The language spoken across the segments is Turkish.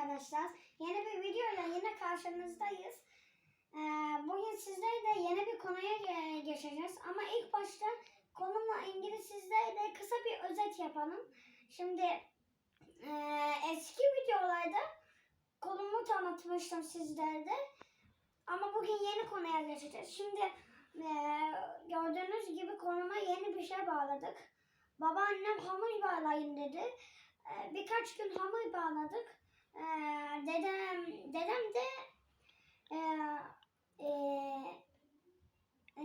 arkadaşlar. Yeni bir videoyla yine karşınızdayız. Ee, bugün sizlerle yeni bir konuya ge- geçeceğiz. Ama ilk başta konumla ilgili sizlerle kısa bir özet yapalım. Şimdi e, eski videolarda konumu tanıtmıştım sizlerde. Ama bugün yeni konuya geçeceğiz. Şimdi e, gördüğünüz gibi konuma yeni bir şey bağladık. Babaannem hamur bağlayın dedi. Ee, birkaç gün hamur bağladık. Ee, dedem dedem de e, e, e,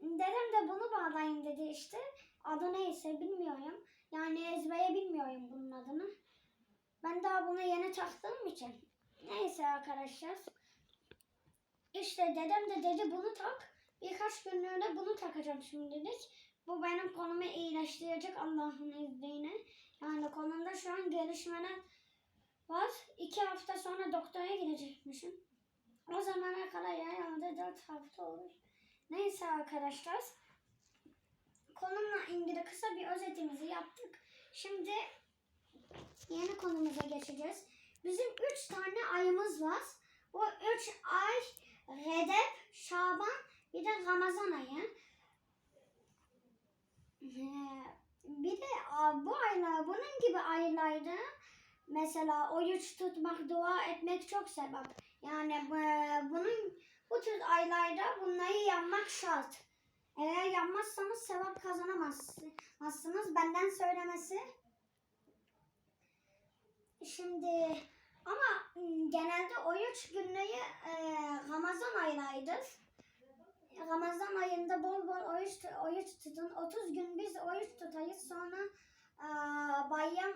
dedem de bunu bağlayın dedi işte. Adı neyse bilmiyorum. Yani ezbere bilmiyorum bunun adını. Ben daha bunu yeni taktığım için. Neyse arkadaşlar. İşte dedem de dedi bunu tak. Birkaç günlüğüne bunu takacağım şimdilik. Bu benim konumu iyileştirecek Allah'ın izniyle. Yani konumda şu an gelişmeler var. İki hafta sonra doktora gidecekmişim. O zamana kadar herhalde dört hafta olur. Neyse arkadaşlar. Konumla ilgili kısa bir özetimizi yaptık. Şimdi yeni konumuza geçeceğiz. Bizim üç tane ayımız var. Bu üç ay Redep, Şaban bir de Ramazan ayı. Bir de bu aylar bunun gibi aylarda mesela oruç tutmak, dua etmek çok sebep. Yani bu- bunun bu tür aylarda bunları yapmak şart. Eğer yapmazsanız sevap kazanamazsınız. Benden söylemesi. Şimdi ama m, genelde oruç günleri e, Ramazan aylarıdır. Ramazan ayında bol bol oruç, oruç tutun. 30 gün biz oruç tutayız. Sonra e, bayram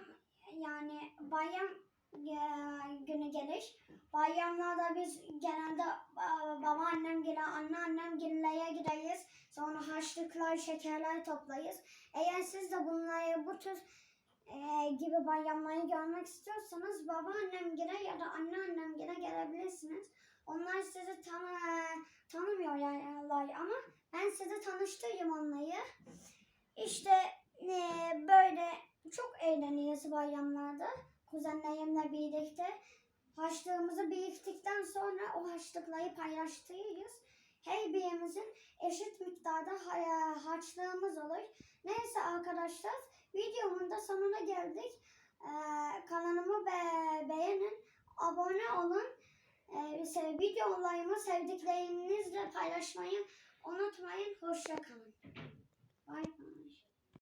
yani bayram e, günü gelir. Bayramlarda biz genelde e, babaannem gele, anneannem gilleye gideriz. Sonra harçlıklar, şekerler toplayız. Eğer siz de bunları bu tür e, gibi bayramları görmek istiyorsanız babaannem gele ya da anneannem gele gelebilirsiniz. Onlar sizi tanı, tanımıyorlar ama ben size tanıştırayım onları. İşte e, böyle çok eğleniyoruz bayramlarda. Kuzenlerimle birlikte. Haçlığımızı biriktikten sonra o haçlıkları paylaştırıyoruz. Her birimizin eşit miktarda ha- harçlığımız olur. Neyse arkadaşlar videomun da sonuna geldik. Ee, kanalımı be- beğenin, abone olun. Ee, videolarımı sevdiklerinizle paylaşmayı unutmayın. Hoşça kalın. Bye.